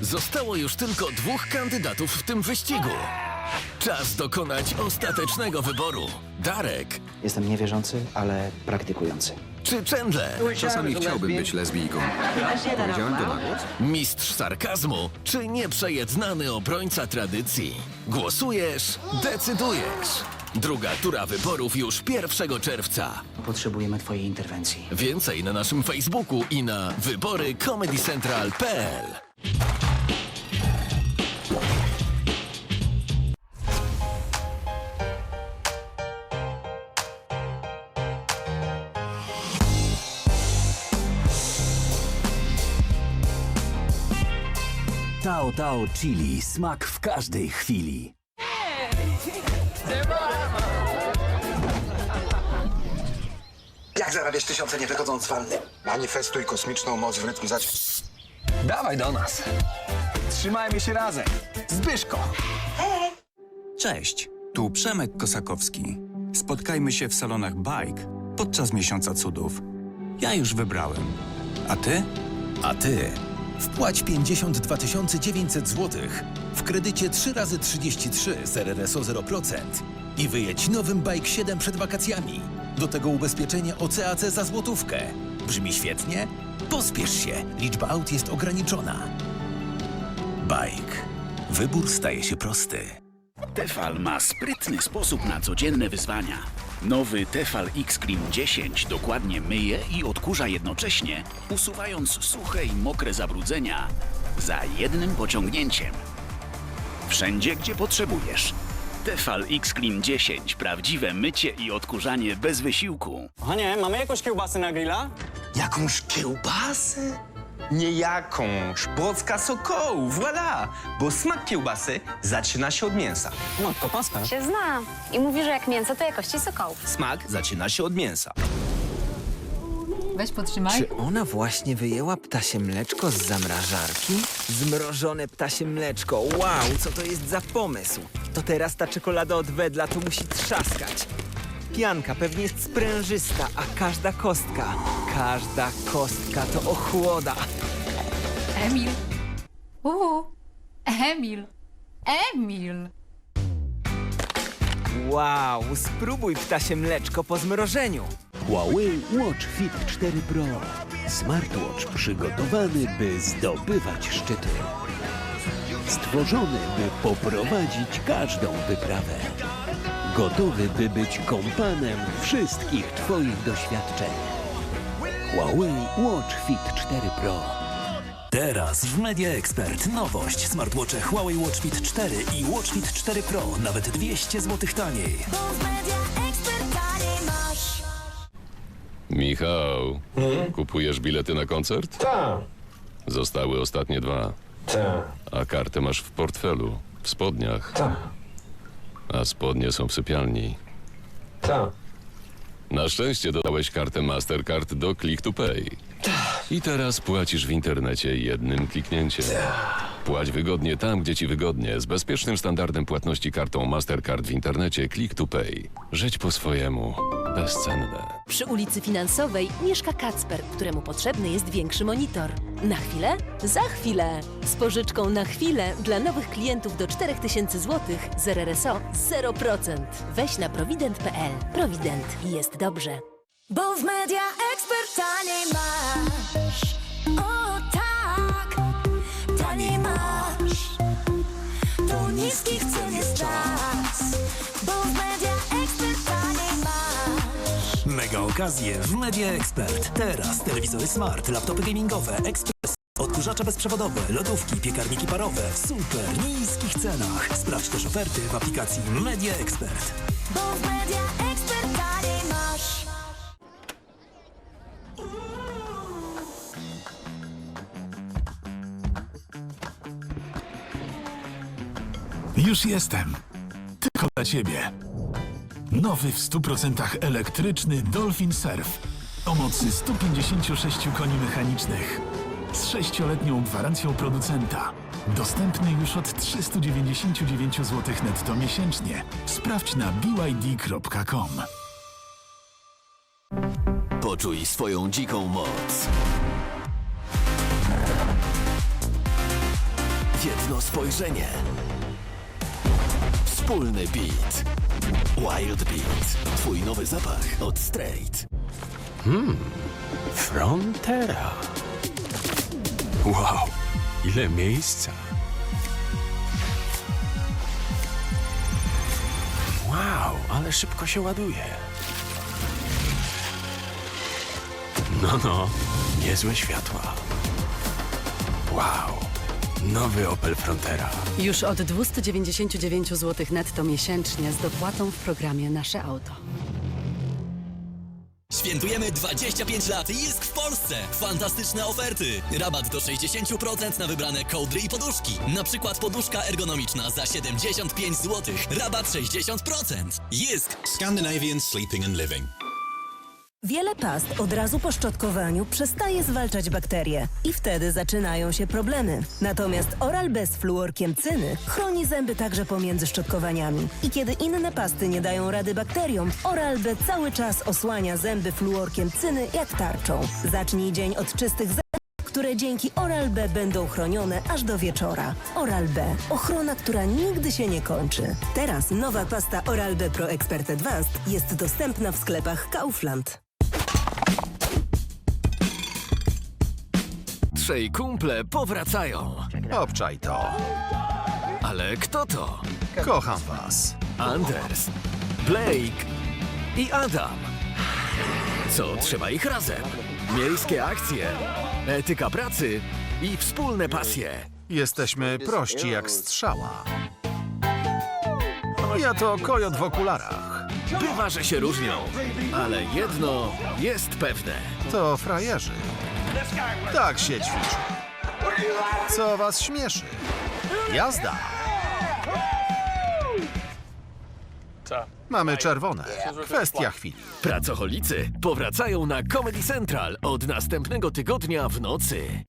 Zostało już tylko dwóch kandydatów w tym wyścigu. Czas dokonać ostatecznego wyboru. Darek Jestem niewierzący, ale praktykujący. czy Chandler? Czasami chciałbym być lesbijką. Powiedziałem to na głos? Mistrz sarkazmu czy nieprzejednany obrońca tradycji? Głosujesz, decydujesz. Druga tura wyborów już 1 czerwca. Potrzebujemy twojej interwencji. Więcej na naszym Facebooku i na wybory comedycentral.pl. Tao Tao Chili. Smak w każdej chwili. Jak zarabiasz tysiące nie wychodząc z wanny? Manifestuj kosmiczną moc w rytm zaś... Dawaj do nas. Trzymajmy się razem. Zbyszko. Cześć, tu Przemek Kosakowski. Spotkajmy się w salonach Bike podczas Miesiąca Cudów. Ja już wybrałem. A ty? A ty wpłać 52 900 zł w kredycie 3 razy 33 z RRSO 0% i wyjedź nowym Bike 7 przed wakacjami. Do tego ubezpieczenie OCAC za złotówkę. Brzmi świetnie? Pospiesz się, liczba aut jest ograniczona. Bike. Wybór staje się prosty. Tefal ma sprytny sposób na codzienne wyzwania. Nowy Tefal X Clean 10 dokładnie myje i odkurza jednocześnie, usuwając suche i mokre zabrudzenia za jednym pociągnięciem. Wszędzie, gdzie potrzebujesz. Tefal X Clean 10. Prawdziwe mycie i odkurzanie bez wysiłku. Kochanie, mamy jakąś kiełbasę na grilla? Jakąś kiełbasę? Nie jakąś, Brocka Sokołu, voilà! Bo smak kiełbasy zaczyna się od mięsa. Matko paska. się znam. I mówi, że jak mięso, to jakości sokołów. Smak zaczyna się od mięsa. Weź potrzymaj. Czy ona właśnie wyjęła ptasie mleczko z zamrażarki? Zmrożone ptasie mleczko. Wow, co to jest za pomysł? To teraz ta czekolada od wedla tu musi trzaskać. Pianka pewnie jest sprężysta, a każda kostka, każda kostka to ochłoda. Emil. Uuu. Emil. Emil. Wow, spróbuj ptasie mleczko po zmrożeniu. Huawei Watch Fit 4 Pro. Smartwatch przygotowany, by zdobywać szczyty. Stworzony, by poprowadzić każdą wyprawę. Gotowy, by być kompanem wszystkich Twoich doświadczeń. Huawei Watch Fit 4 Pro. Teraz w Media Expert nowość. Smartwatche Huawei Watch Fit 4 i Watch Fit 4 Pro nawet 200 zł taniej. Michał, kupujesz bilety na koncert? Tak, Zostały ostatnie dwa. tak, A kartę masz w portfelu, w spodniach. tak, A spodnie są w sypialni. tak. Na szczęście dodałeś kartę Mastercard do Click to Pay. I teraz płacisz w internecie jednym kliknięciem. Płać wygodnie tam, gdzie ci wygodnie, z bezpiecznym standardem płatności kartą Mastercard w internecie Click to Pay. Żyć po swojemu. Bezcenne. Przy ulicy Finansowej mieszka Kacper, któremu potrzebny jest większy monitor. Na chwilę? Za chwilę! Z pożyczką na chwilę dla nowych klientów do 4000 zł z RRSO 0%. Weź na provident.pl. Provident jest dobrze. Bo w Media Expert taniej masz. Niskich cen jest czas. Bo w Media Expert taniej masz. Mega okazje w Media Expert. Teraz telewizory smart, laptopy gamingowe, ekspres, odkurzacze bezprzewodowe, lodówki, piekarniki parowe w super niskich cenach. Sprawdź też oferty w aplikacji Media Expert. Bo w Media Expert Już jestem. Tylko dla ciebie. Nowy w 100% elektryczny Dolphin Surf o mocy 156 koni mechanicznych z 6-letnią gwarancją producenta. Dostępny już od 399 zł netto miesięcznie. Sprawdź na byd.com. Poczuj swoją dziką moc. jedno spojrzenie. Wspólny beat. Wild Beat. Twój nowy zapach od Straight. Hmm, Frontera. Wow, ile miejsca. Wow, ale szybko się ładuje. No, no, niezłe światła. Wow, nowy Opel Frontera. Już od 299 zł netto miesięcznie z dopłatą w programie Nasze Auto. Świętujemy 25 lat Jisk w Polsce! Fantastyczne oferty! Rabat do 60% na wybrane kołdry i poduszki. Na przykład poduszka ergonomiczna za 75 zł. Rabat 60%. Jisk! Scandinavian Sleeping and Living. Wiele past od razu po szczotkowaniu przestaje zwalczać bakterie i wtedy zaczynają się problemy. Natomiast Oral-B z fluorkiem cyny chroni zęby także pomiędzy szczotkowaniami. I kiedy inne pasty nie dają rady bakteriom, Oral-B cały czas osłania zęby fluorkiem cyny jak tarczą. Zacznij dzień od czystych zębów które dzięki Oral-B będą chronione aż do wieczora. Oral-B. Ochrona, która nigdy się nie kończy. Teraz nowa pasta Oral-B Pro Expert Advanced jest dostępna w sklepach Kaufland. Trzej kumple powracają. Obczaj to. Ale kto to? Kocham was. Anders, Blake i Adam. Co trzeba ich razem? Miejskie akcje, etyka pracy i wspólne pasje. Jesteśmy prości jak strzała. Ja to kojot w okularach. Bywa, że się różnią, ale jedno jest pewne. To frajerzy. Tak się ćwiczy. Co was śmieszy? Jazda. Mamy czerwone. Kwestia chwili. Pracocholicy powracają na Comedy Central od następnego tygodnia w nocy.